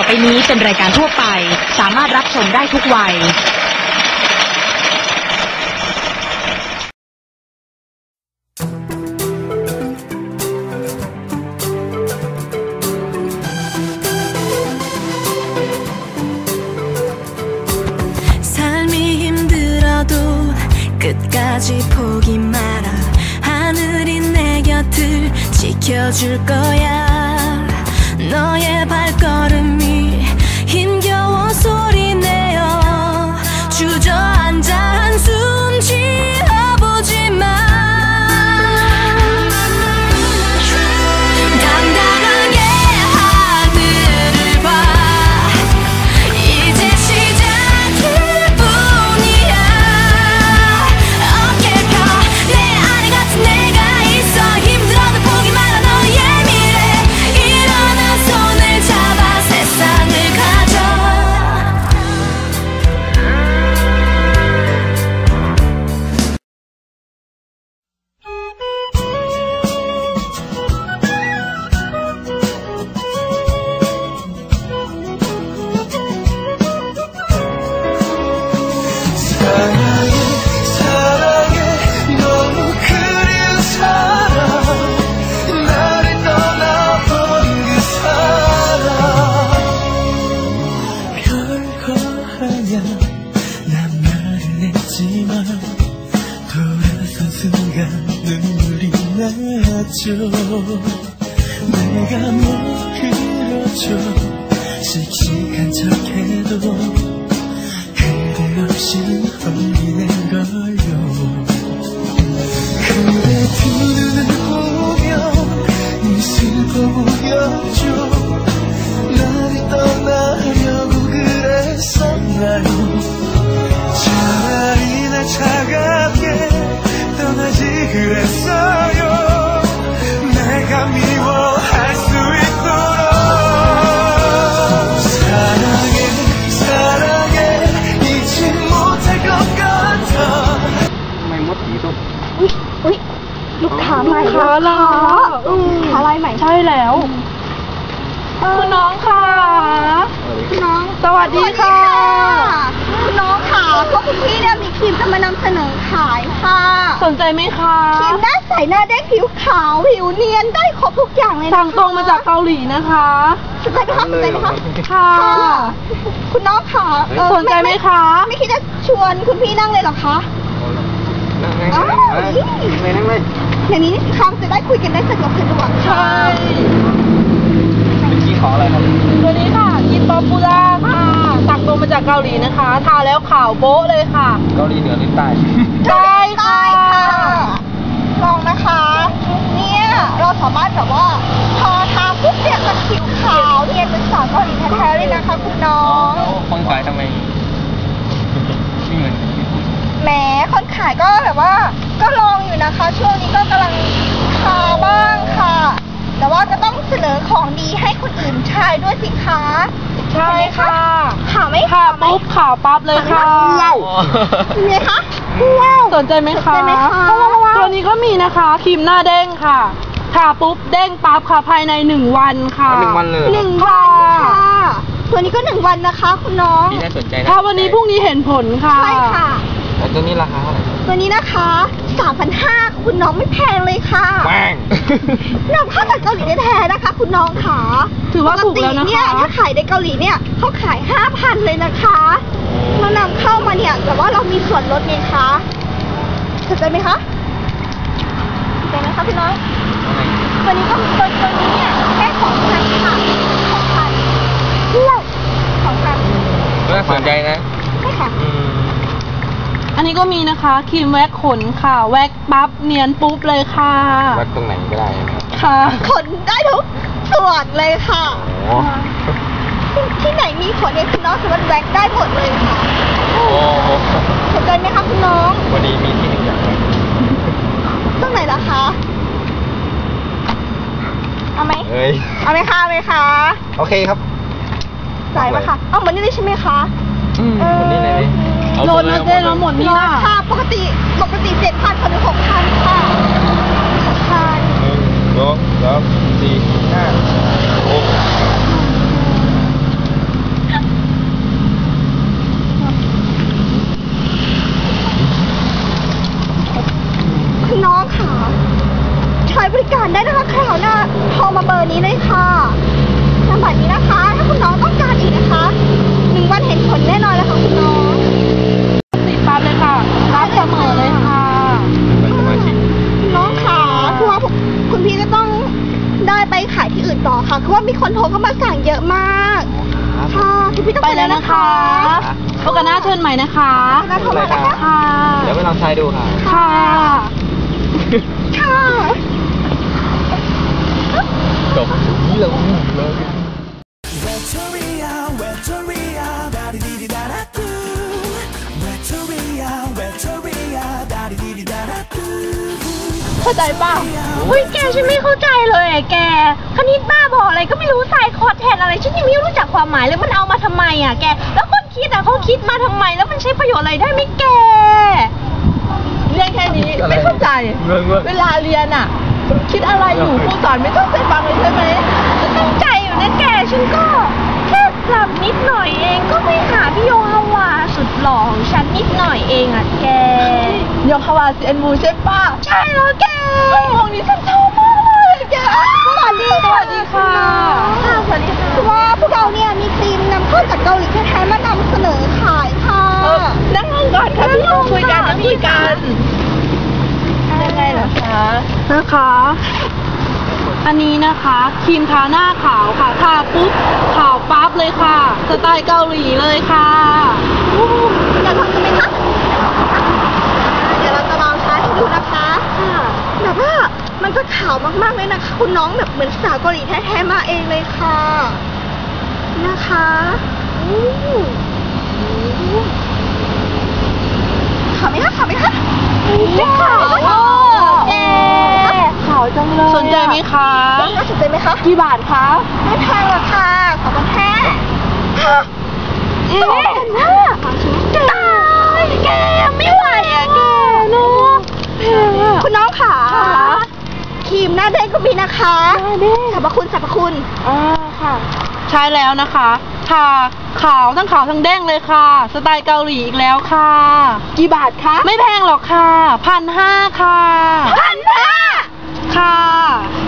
อไปนี้เป็นรายการทั่วไป สามารถรับชมได้ทุกวัย 삶이 힘들어도 끝까지 포기 마라 하늘이 내 곁을 지켜줄 거야 너의 발걸음 내가 못 그려줘 씩씩한 척해도 없이 홀리는 걸요. 그대 두 눈을 보며 이 슬퍼 보여줘 ค้าใหม่ลูกค้าเหรออืมลูกค้ารายใหม่ ใช่แล้ว คุณน้องค่ะ คุณน้อง สวัสดีค่ะ คุณน้องค่ะพวกคุณพี่เนี่ยมีครีมจะมานำเสนอขายค่ะ สนใจไหมคะครีมหน้าใสหน้าเด้งผิวขาวผิวเนียนได้ครบทุกอย่างเลยนะคะสั่งตรงมาจากเกาหลีนะคะสนใจไหมคะสนใจไหมคะค่ะ คุณน้องค่ะเอ่อสนใจไหมคะ ไม่คิดจะชวนคุณพี่นั่งเลยเหรอคะ อ้าวอย่างนี้นี่สิคะจะได้คุยกันได้สะดวกสะดวกใช่เป็นที่ขออะไรครับตัวนี้ค่ะกินป๊อปปูล่าค่ะสั่งตรงมาจากเกาหลีนะคะ ทาแล้วขาวโบ๊ะเลยค่ะ เกาหลีเหนือหรือใต้ได้ค่ะลองนะคะ เนี่ยเราสามารถแบบว่าพอทาปุ๊บเนี่ยมันผิวขาวเนียนเป็นสาวเกาหลีแท้ๆเลยนะคะคุณน้องคนขายทำไมไม่เหมือน แหมคนขายก็แบบว่า ก็ลองอยู่นะคะ ช่วงนี้ก็กำลังทาบ้างค่ะ แต่ว่าก็ต้องเสนอของดีให้คนอื่นใช้ด้วยสิคะใช่ค่ะขาวไหมค่ะขาวไหมปุ๊บขาวปั๊บเลยค่ะว้าวเป็นไงคะว้าวสนใจไหมคะสนใจไหมคะตัวนี้ก็มีนะคะครีมหน้าเด้งค่ะทาปุ๊บเด้งปั๊บค่ะภายในหนึ่งวันค่ะหนึ่งวันเลยหนึ่งวันค่ะตัวนี้ก็หนึ่งวันนะคะ คุณน้องที่น่าสนใจนะถ้าวันนี้พรุ่งนี้เห็นผลค่ะใช่ค่ะแล้ว ตัวนี้ราคาเท่าไหร่ตัวนี้นะคะ3,500คุณน้องไม่แพงเลยค่ะแป้งนำเข้าจากเกาหลีแท้ๆนะคะ คุณน้องค่ะถือว่าถูกแล้วนะคะปติเนี่ยถ้าขายในเกาหลีเนี่ยเขาขาย 5,000 เลยนะคะเรานำเข้ามาเนี่ยแต่ว่าเรามีส่วนลดไงคะสนใจไหมคะสนใจไหมคะพี่น้องตัวนี้ก็ตัวตัวนี้เนี่ยแค่2,000ค่ะ2,000เลือก2,000น่าสนใจนะใช่ค่ะ อืมอันนี้ก็มีนะคะครีมแว็กขนค่ะ แว็กปั๊บเนียนปุ๊บเลยค่ะวัดตรงไหนก็ได้นะครับค่ะขนได้ทุกส่วนเลยค่ะ โอ้ที่ที่ไหนมีขนเนี่ยคุณน้องสามารถแว็กได้หมดเลยค่ะโอ้โหสนใจไหมคะคุณน้องวันนี้มีที่หนึ่งอย่างไหมตรงไหนล่ะคะเอาไหมเฮ้ยเอาไหมคะเอาไหมคะโอเคครับจ่ายมาค่ะเอาเหมือนนี่เลยใช่ไหมคะ อืมคนนี้เลย โหลดมาเจ๊เราหมดนี่ค่อละค่ะปกติปกติเจ็ดพันคนหรือหกพันค่ะหกพันหนึ่งสองสามสี่ห้าหกคุณน้องค่ะ ใช้บริการได้นะคะคราวหน้าโทรมาเบอร์นี้เลยค่ะนามบัตรนี้นะคะาน่าเชิญใหม่นะคะอบคุเครัค่ะเดี๋ยวไปลองใช้ดูค่ะ ค่ะค่ะจบที่เราเลย เข้าใจป่ะอุ้ยแกฉันไม่เข้าใจเลยแก คณิตบ้าบอกอะไรก็ไม่รู้สายคอร์ดแทนอะไร ฉันยังไม่รู้จักความหมายเลย มันเอามาทำไมอะแก แล้วก็ คิดอะเขาคิดมาทำไม แล้วมันใช้ประโยชน์อะไรได้ไหมแกเรื่องแค่นี้อะไรไม่เข้าใจ เรื่องว่าเวลาเรียนอะคิดอะไรอยู่ครูสอนไม่ต้องใจฟังเลยใช่ไหมตั้งใจอยู่นะแกฉันก็แค่ปรับนิดหน่อยเองก็ไม่หาพี่โยฮาวาสุดหล่อของฉันนิดหน่อยเองอะแก โยคาวาซีเอ็นมูใช่ป่ะใช่แล้วแกวงนี้ฉันชอบมากเลยแกสวัสดีสวัสดีค่ะค่ะสวัสดีค่ะคือว่าพวกเราเนี่ยมีครีม นำเข้าจากเกาหลีแท้ๆมานำเสนอขายค่ะเออนั่งลงก่อนค่ะพี่นั่งคุยกันนั่งคุยกันยังไงเหรอคะนะคะ อันนี้นะคะครีมทาหน้าขาวค่ะทาปุ๊บขาวปั๊บเลยค่ะ สไตล์เกาหลีเลยค่ะอยากลองกันไหมคะเดี๋ยวเราจะลองใช้ให้ดูนะคะแบบว่ามันจะขาวมากๆเลยนะคะ คุณน้องแบบเหมือนสาวเกาหลีแท้ๆมาเองเลยค่ะ นะคะอู้ขาวไหมคะขาวไหมคะไม่ขาวว้าวแกขาวจังเลยสนใจไหมคะน่าสนใจไหมคะกี่บาทคะไม่แพงหรอกค่ะสองพันห้าค่ะสองพันห้าตายแกไม่ไหวอะแกเนาะแพงอะคุณน้องค่ะค่ะครีมหน้าเด้งก็มีนะคะหน้าเด้งสรรพคุณสรรพคุณอ่าค่ะ ใช้แล้วนะคะทาขาวทั้งขาวทั้งเด้งเลยค่ะ สไตล์เกาหลีอีกแล้วค่ะ กี่บาทคะ ไม่แพงหรอกค่ะพันห้าค่ะพันห้าค่ะ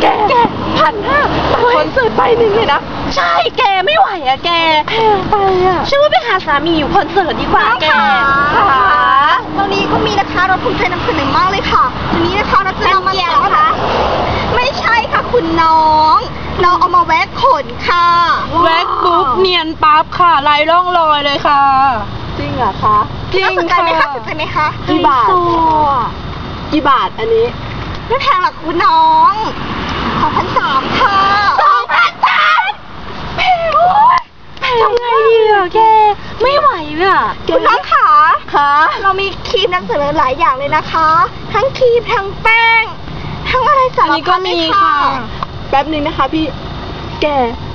แกพันห้าคอนเสิร์ตไปหนึ่งเลยนะ ใช่แกไม่ไหวอะแกแพงไปอะฉันว่าไปหาสามีอยู่คอนเสิร์ตดีกว่าน้องแกค่ะตอนนี้ก็มีนะคะเราภูมิใจนำเสนอมากเลยค่ะวันนี้นะคะเราจะนำมาสอนค่ะไม่ใช่ค่ะคุณน้อง เราเอามาแว็กขนค่ะแว็ก ปุ๊บเนียนปั๊บค่ะไร้ร่องรอยเลยค่ะ จริงเหรอคะจริงน่าสนใจค่ะไหมคะสนใจไหมคะกี่บาทกี่บาทอันนี้ไม่แพงหรอกคุณน้องสองพันสามค่ะสองพันสามแพงโอ้ยแพงทำไงดีอะแกไม่ไหวเลยอะคุณน้องขาค่ะ เรามีครีมนำเสนอหลายอย่างเลยนะคะ ทั้งครีมทั้งแป้ง ทั้งอะไรสาอันรนี้ก็พัดเลมียค่ะ แป๊บนึงนะคะพี่แก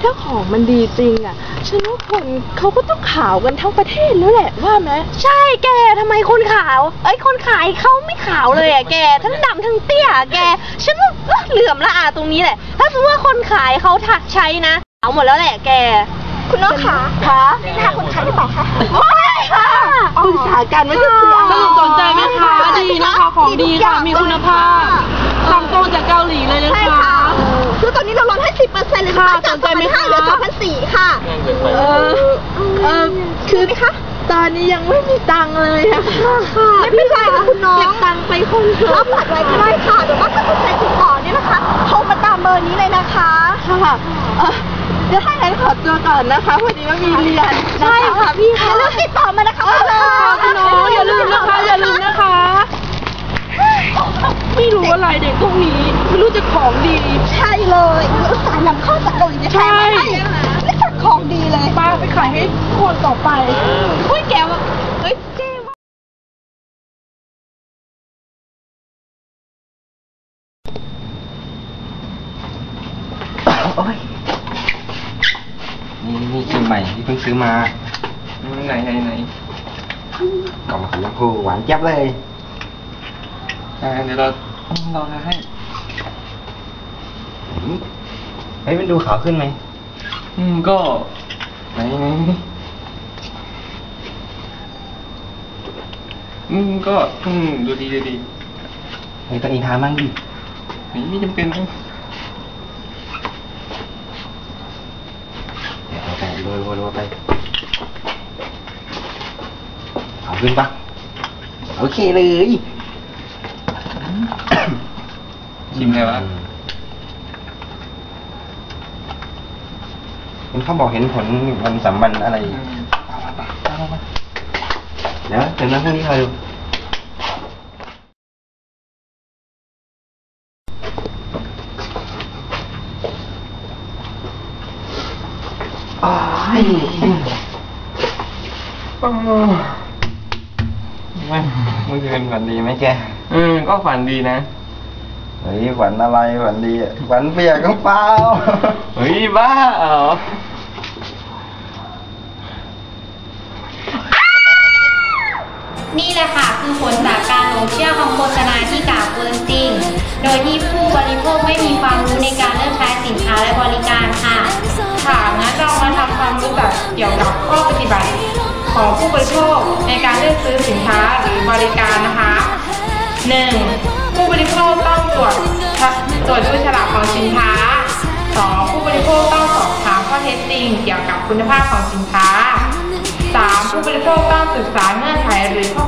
ถ้าของมันดีจริงอะ ฉันว่าคนเขาก็ต้องขาวกันทั้งประเทศแล้วแหละว่าไหมใช่แกทำไมคนขาว เอ้ยคนขายเขาไม่ขาวเลยอะแก ทั้งดำทั้งเตี้ยอะแก ฉันว่าเอ้อเหลื่อมละอาตรงนี้แหละ ถ้าสมมติว่าคนขายเขาถักใช้นะเอาหมดแล้วแหละแก คุณน้องขาคะนี่นะคะคนขายหรือเปล่าคะไม่ค่ะปรึกษากันว่าจะซื้ออะไร สรุปสนใจไหมคะดีนะคะของดีค่ะ มีคุณภาพสั่งตรงจากเกาหลีเลยนะใช่คะ ค่ะคือตอนนี้เราลดให้สิบเปอร์เซ็นต์เลยนะคะค่ะจากสนใจไหมคะ2,500เหลือสองพันสี่ค่ะแพงเกินไปเออเออคือไหมคะตอนนี้ยังไม่มีตังค์เลยอะค่ะไม่เป็นไรค่ะคุณน้องเก็บตังค์ไปคอนเสิรัร์บตบัตรไว้ก็ได้ค่ะหรือว่าถ้าสนใจติดต่อเนี่ยนะคะโทรมาตามเบอร์นี้เลยนะคะค่ะเอ่อเดี๋ยวถ้างั้นขอตัวก่อนนะคะพอดีว่ามีเรียนใช่ค่ะพี่อย่าลืมติดต่อมานะคะคุณน้องค่ะคุณน้องอย่าลืมนะคะอย่าลืมนะคะ ไม่รู้อะไรเด็กพวกนี้ไม่รู้จะของดี ใช่เลยอุตส่าห์นำเข้าจากเกาหลีจะใช่แท้มาให้ไม่จัดของดีเลยป้าไปขายให้คนต่อไปเฮ้ยแกว่าเฮ้ยเจ๊โอ้ยนี่นี่ครีมใหม่ที่เพิ่งซื้อมาไหนไหนไหนกล่องสีชมพูหวานเจี๊ยบเลยอ่าเดี๋ยวเรา ลองทาให้เฮ้ยมันดูขาวขึ้นไหม อืมก็ไหนไหนอืมก็อืมดูดีดูดีเฮ้ยตัวเองทามั่งดินี่ไม่จำเป็นต้องเดี๋ยวไปโรยโรยโรยไปขาวขึ้นปะโอเคเลย ชิมเลยวะอคุณเขาบอกเห็นผลวันสามวันอะไร เดี๋ยวเดี๋ยวนั้นพรุ่งนี้คอยดูอ้ายโอ้ไม่เมื่อคืนฝันดีไหมแก อืมก็ฝันดีนะ เฮ้ยฝันอะไรฝันดีอะฝันเปียกก็เปล่าเฮ้ยบ้าเหรอนี่แหละค่ะคือผลจากการหลงเชื่อคำโฆษณาที่กล่าวเกินจริง โดยที่ผู้บริโภคไม่มีความรู้ในการเลือกใช้สินค้าและบริการค่ะค่ะงั้นเรามาทำความรู้จักเกี่ยวกับข้อปฏิบัติของผู้บริโภคในการเลือกซื้อสินค้าหรือบริการนะคะ 1. ผู้บริโภคต้องตรวจตรวจดูฉลากของสินค้า 2. ผู้บริโภคต้องสอบถามข้อเท็จจริงเกี่ยวกับคุณภาพของสินค้า 3. ผู้บริโภคต้องศึกษาเงื่อนไขหรือข้อ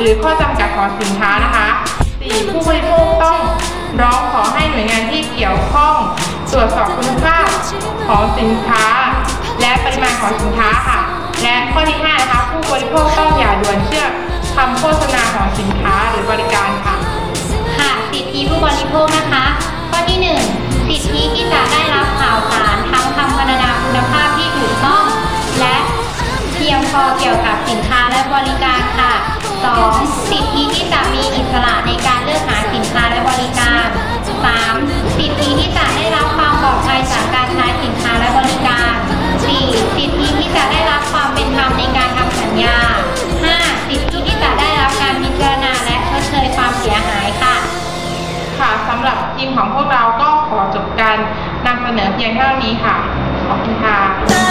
หรือข้อจำกัดของสินค้านะคะ 4. ผู้บริโภคต้องร้องขอให้หน่วยงานที่เกี่ยวข้องตรวจสอบคุณภาพของสินค้า และปริมาณของสินค้าค่ะ และข้อที่5นะคะผู้บริโภคต้องอย่าด่วนเชื่อคำโฆษณาของสินค้าหรือบริการค่ะ ผู้บริโภคนะคะ ข้อที่ 1 สิทธิที่จะได้รับข่าวสารทั้งคำพรรณนาคุณภาพที่ถูกต้อง และเพียงพอเกี่ยวกับสินค้าและบริการค่ะ 2. สิทธิที่จะมีอิสระในการเลือกหาสินค้าและบริการ 3. สิทธิที่จะได้รับความปลอดภัยจากการใช้สินค้าและบริการ 4. สิทธิที่จะได้รับความเป็นธรรมในการทำสัญญา เสนอเพียงเท่านี้ค่ะ ขอบคุณค่ะ